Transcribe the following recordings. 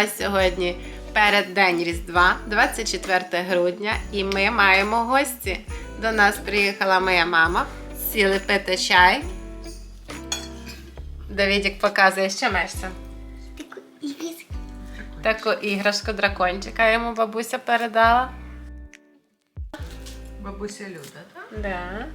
нас сьогодні переддень Різдва, 24 грудня, і ми маємо гості. До нас приїхала моя мама. Сіли пити чай. Давідік показує, що мешся. Таку іграшку. Таку іграшку дракончика йому бабуся передала. Бабуся Люда, так? Да.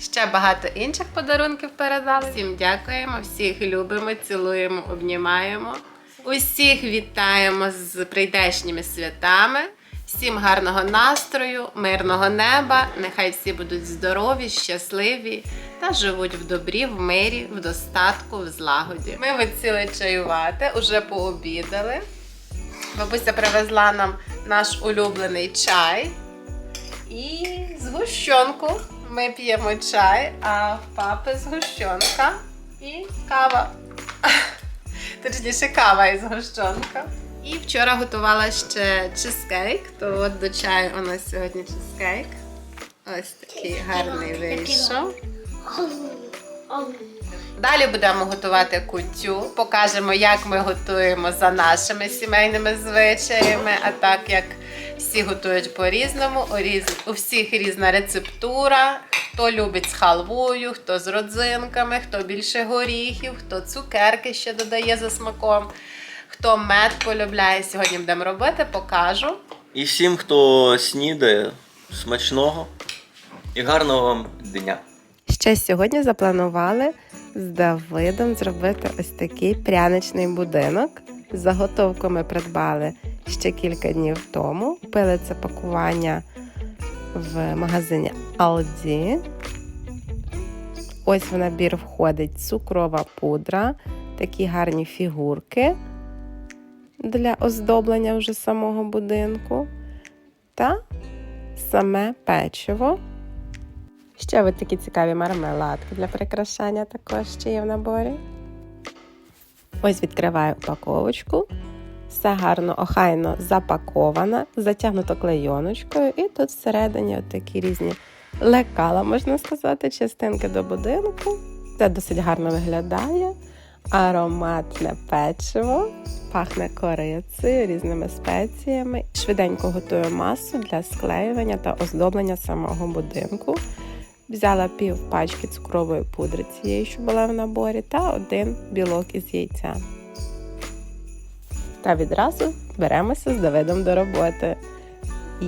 Ще багато інших подарунків передали. Всім дякуємо, всіх любимо, цілуємо, обнімаємо. Усіх вітаємо з прийдешніми святами. Всім гарного настрою, мирного неба. Нехай всі будуть здорові, щасливі та живуть в добрі, в мирі, в достатку, в злагоді. Ми виціли чаювати, уже пообідали. Бабуся привезла нам наш улюблений чай. І згущенку. Ми п'ємо чай, а в папи згущенка і кава. Точніше, кава із гущонка. І вчора готувала ще чизкейк, то от до чаю у нас сьогодні чизкейк. Ось такий гарний вийшов. Далі будемо готувати кутю. Покажемо, як ми готуємо за нашими сімейними звичаями, а так як всі готують по-різному, у, всіх різна рецептура. Хто любить з халвою, хто з родзинками, хто більше горіхів, хто цукерки ще додає за смаком, хто мед полюбляє. Сьогодні будемо робити, покажу. І всім, хто снідає, смачного і гарного вам дня. Ще сьогодні запланували з Давидом зробити ось такий пряничний будинок. Заготовку ми придбали ще кілька днів тому. Купили це пакування в магазині Aldi. Ось в набір входить цукрова пудра, такі гарні фігурки для оздоблення вже самого будинку та саме печиво. Ще ось такі цікаві мармеладки для прикрашання також ще є в наборі. Ось відкриваю упаковочку. Все гарно, охайно запаковано, затягнуто клейоночкою, і тут всередині такі різні лекала, можна сказати, частинки до будинку. Це досить гарно виглядає. Ароматне печиво, пахне корицею, різними спеціями. Швиденько готую масу для склеювання та оздоблення самого будинку. Взяла пів пачки цукрової пудри цієї, що була в наборі, та один білок із яйця. Та відразу беремося з Давидом до роботи.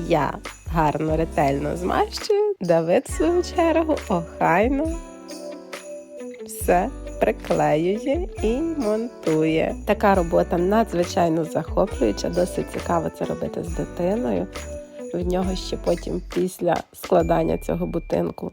Я гарно, ретельно змащую, Давид, в свою чергу, охайно все приклеює і монтує. Така робота надзвичайно захоплююча, досить цікаво це робити з дитиною. В нього ще потім після складання цього будинку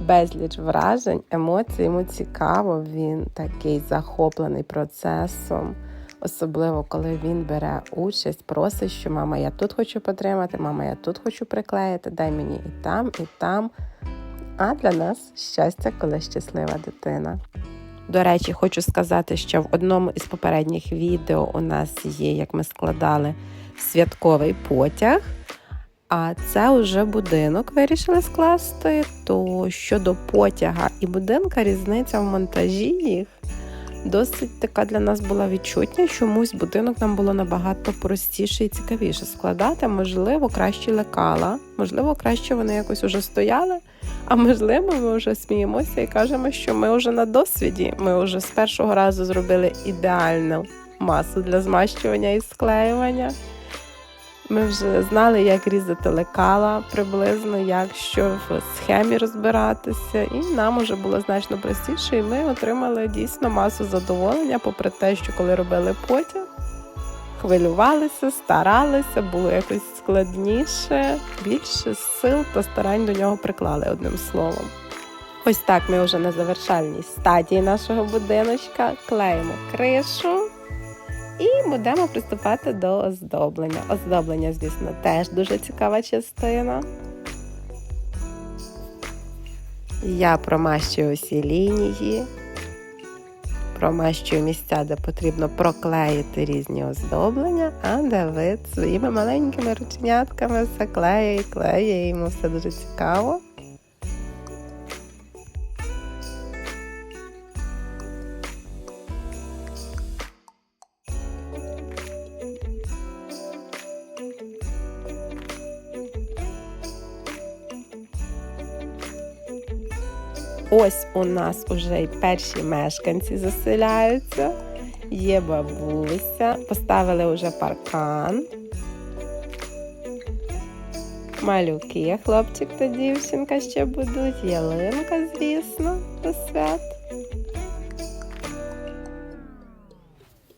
безліч вражень, емоцій. Йому цікаво, він такий захоплений процесом. Особливо, коли він бере участь, просить, що мама, я тут хочу потримати, мама, я тут хочу приклеїти, дай мені і там, і там. А для нас щастя, коли щаслива дитина. До речі, хочу сказати, що в одному із попередніх відео у нас є, як ми складали святковий потяг. А це вже будинок вирішили скласти. То щодо потяга і будинка, різниця в монтажі їх досить така для нас була відчутня. Чомусь будинок нам було набагато простіше і цікавіше складати. Можливо, краще лекала, можливо, краще вони якось уже стояли. А можливо, ми вже сміємося і кажемо, що ми вже на досвіді. Ми вже з першого разу зробили ідеальну масу для змащування і склеювання. Ми вже знали, як різати лекала приблизно, як що в схемі розбиратися, і нам вже було значно простіше, і ми отримали дійсно масу задоволення, попри те, що коли робили потяг, хвилювалися, старалися, було якось складніше, більше сил та старань до нього приклали одним словом. Ось так ми вже на завершальній стадії нашого будиночка клеїмо кришу. І будемо приступати до оздоблення. Оздоблення, звісно, теж дуже цікава частина. Я промащую усі лінії, промащую місця, де потрібно проклеїти різні оздоблення, а Давид своїми маленькими ручнятками все клеє і клеє, йому все дуже цікаво. У нас уже й перші мешканці заселяються. Є бабуся, поставили вже паркан. Малюки, хлопчик та дівчинка ще будуть, ялинка, звісно, до свят.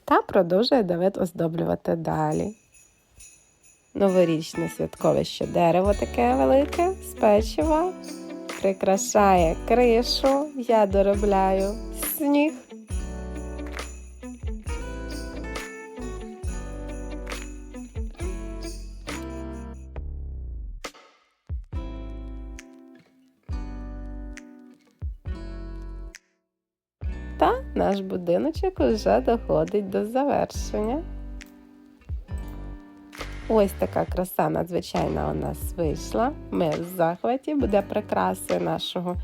Та продовжує Давид оздоблювати далі. Новорічне святкове ще дерево таке велике з печива. Прикрашає кришу. Я доробляю сніг. Та наш будиночок вже доходить до завершення. Ось така краса надзвичайна у нас вийшла. Ми в захваті буде прикраси нашого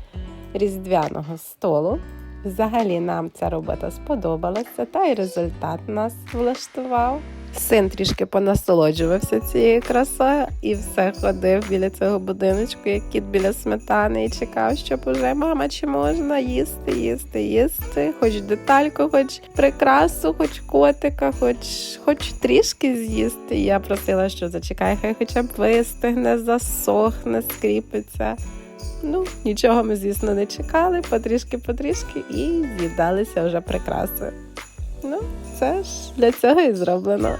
різдвяного столу. Взагалі нам ця робота сподобалася, та й результат нас влаштував. Син трішки понасолоджувався цією красою і все ходив біля цього будиночку, як кіт біля сметани, і чекав, щоб уже мама, чи можна їсти, їсти, їсти, хоч детальку, хоч прикрасу, хоч котика, хоч, хоч трішки з'їсти. Я просила, що зачекай, хай хоча б вистигне, засохне, скріпиться. Ну, нічого ми, звісно, не чекали, потрішки-потрішки, і з'їдалися вже прикраси. Ну, це ж для цього і зроблено.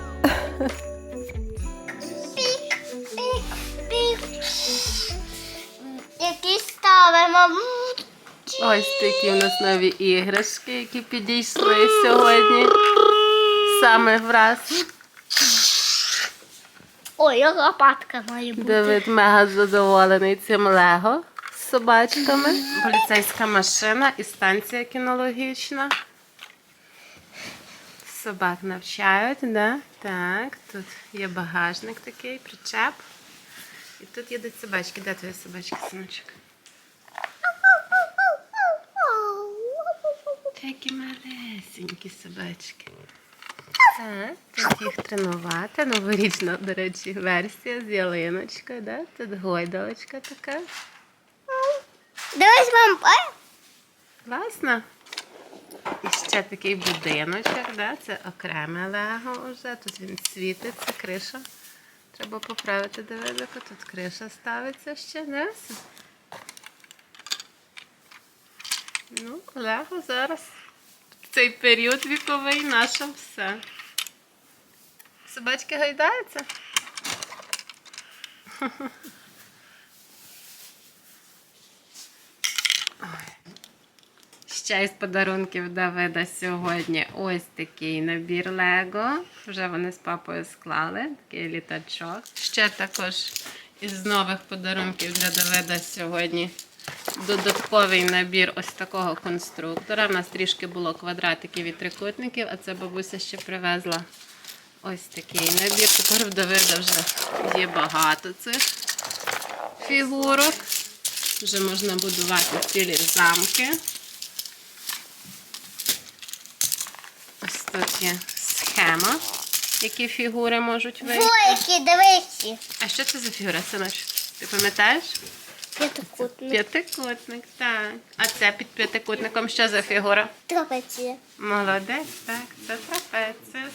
Які ставимо. Ось такі у нас нові іграшки, які підійшли сьогодні. Саме враз. Ой, я лопатка має бути. Давид мега задоволений цим лего з собачками. Поліцейська машина і станція кінологічна. Собак навчають, да? Так, тут є багажник такий, причеп. І тут їдуть собачки. Де твої собачки, синочок? Такі малесенькі собачки. Так, тут їх тренувати. Новорічна, до речі, версія з ялиночкою, да? Тут гойдалочка така. Дивись, мам. Класно. І ще такий будиночок, да? це окреме лего вже. Тут він світиться, криша. Треба поправити Давидику. Тут криша ставиться ще, да? Ну, лего зараз. В цей період віковий наше все. Собачки гайдаються? Ще із подарунків Давида сьогодні ось такий набір Лего. Вже вони з папою склали, такий літачок. Ще також із нових подарунків для Давида сьогодні додатковий набір ось такого конструктора. У нас трішки було квадратиків і трикутників, а це бабуся ще привезла ось такий набір. Тепер в Давида вже є багато цих фігурок. Вже можна будувати цілі замки. Тут є схема, які фігури можуть вийти. Двоєки, дивись. А що це за фігура, синочок? Ти пам'ятаєш? П'ятикутник. П'ятикутник, так. А це під п'ятикутником що за фігура? Трапеція. Молодець, так, це трапеція.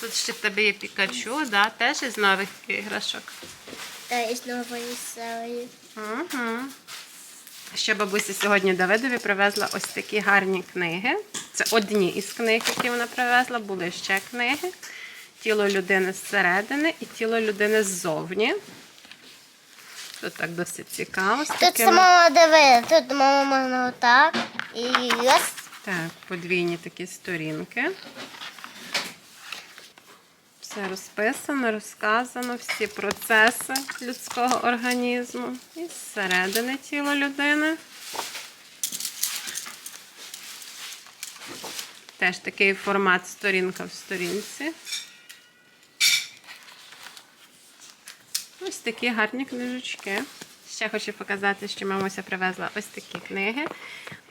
Тут ще в тебе є Пікачу, да, теж із нових іграшок. Та із нової серії. Угу. Ще бабуся сьогодні Давидові привезла ось такі гарні книги. Це одні із книг, які вона привезла. Були ще книги. Тіло людини зсередини і тіло людини ззовні. Тут так досить цікаво. з Тут такими- мама диви, тут мама можна отак. І ось. Так, подвійні такі сторінки. Все розписано, розказано, всі процеси людського організму і зсередини тіла людини. Теж такий формат сторінка в сторінці. Ось такі гарні книжечки. Ще хочу показати, що мамуся привезла ось такі книги.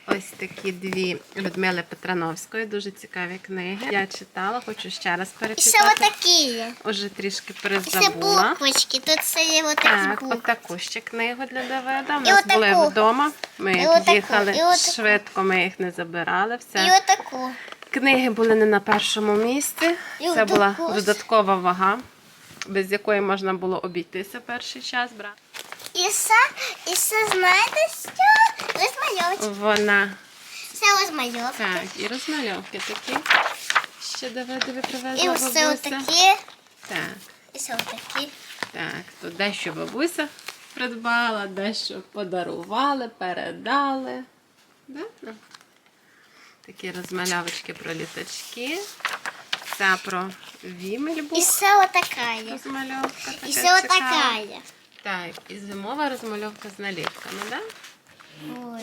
Ось такі дві Людмили Петрановської, дуже цікаві книги. Я читала, хочу ще раз І ще перечитати. отакі. Уже трішки І ще перезабула. буквочки. Тут все є отакі Так, букви. отаку ще книгу для Давида. Ми нас були вдома. Ми І отаку, їхали і отаку. швидко, ми їх не забирали. І отаку. Книги були не на першому місці. І Це була отаку. додаткова вага, без якої можна було обійтися перший час. брати. І ще, і ще знаєте що? Розмальовочки. Вона Це розмальовки. так, і розмальовки такі. Ще Давидові привезла І все отакі. Так, І все отакі. так. Тут дещо бабуся придбала, дещо подарували, передали. Да? Такі розмальовочки про літачки. Це про Вімель І був ще отака є. розмальовка. І така ще цікава. отака є. Так, і зимова розмальовка з наліпками, да? Ой.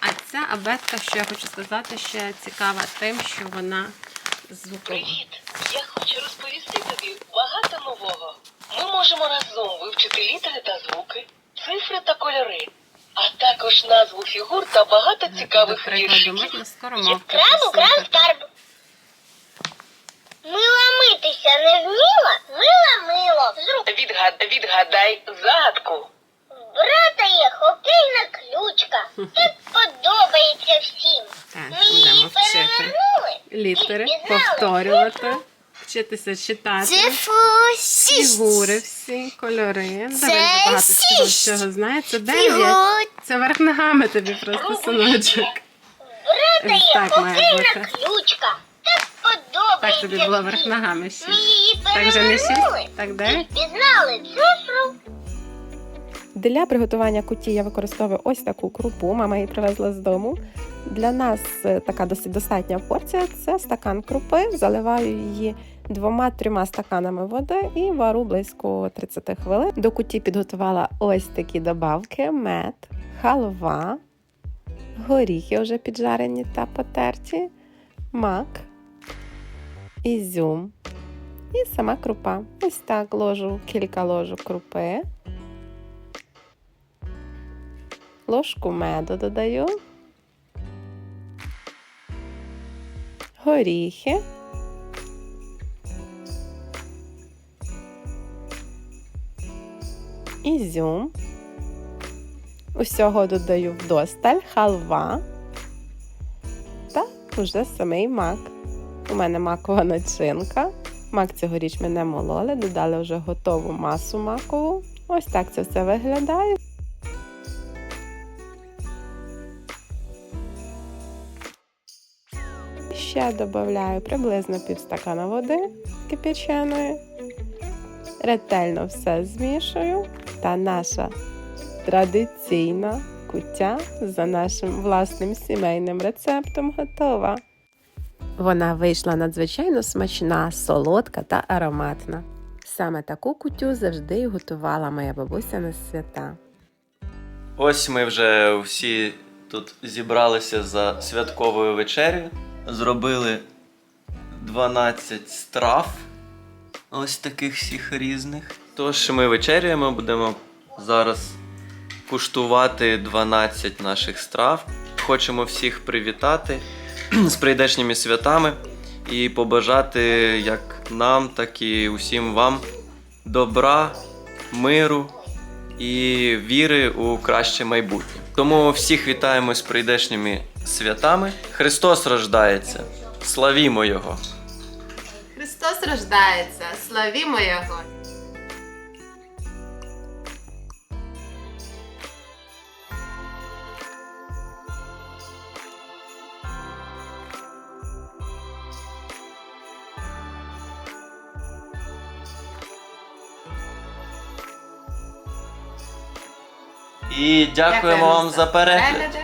А ця абетка, що я хочу сказати, ще цікава тим, що вона звукова. Привіт! Я хочу розповісти тобі багато нового. Ми можемо разом вивчити літери та звуки, цифри та кольори, а також назву фігур та багато цікавих віршиків. Крам, крам, послухати. скарб. Мила митися не вміла, мила мило. Відгад... Відгадай загадку. Брата є хокейна ключка. Так подобається всім. Так, Ми її будемо вчити перевернули. літери, і впізнали повторювати, вчитися читати. Цифру. Фігури всі, кольори. Це Давай багато шість. чого знає. Це дев'ять. Це верх ногами тобі просто синочок. Брата Ось є так має хокейна бути. ключка. Так подобається Так тобі було верх всім. ногами Ми шість. її Так вже не перевернули. шість, так і дев'ять. впізнали цифру. Для приготування куті я використовую ось таку крупу. Мама її привезла з дому. Для нас е, така досить достатня порція це стакан крупи. Заливаю її двома-трьома стаканами води і вару близько 30 хвилин. До куті підготувала ось такі добавки: мед, халва, горіхи вже піджарені та потерті, мак, ізюм і сама крупа. Ось так ложу кілька ложок крупи. Ложку меду додаю, горіхи, ізюм, усього додаю вдосталь, халва та вже самий мак. У мене макова начинка. Мак цьогоріч ми не мололи, додали вже готову масу макову. Ось так це все виглядає. Ще додаю приблизно півстакана води кипяченої. Ретельно все змішую. Та наша традиційна куття за нашим власним сімейним рецептом готова. Вона вийшла надзвичайно смачна, солодка та ароматна. Саме таку кутю завжди й готувала моя бабуся на свята. Ось ми вже всі тут зібралися за святковою вечерею. Зробили 12 страв. Ось таких всіх різних. Тож ми вечеряємо, будемо зараз куштувати 12 наших страв. Хочемо всіх привітати з прийдешніми святами і побажати як нам, так і усім вам добра, миру і віри у краще майбутнє. Тому всіх вітаємо з прийдешніми святами. Христос рождається. Славімо Його! Христос рождається, славімо Його! І дякуємо вам за перегляд.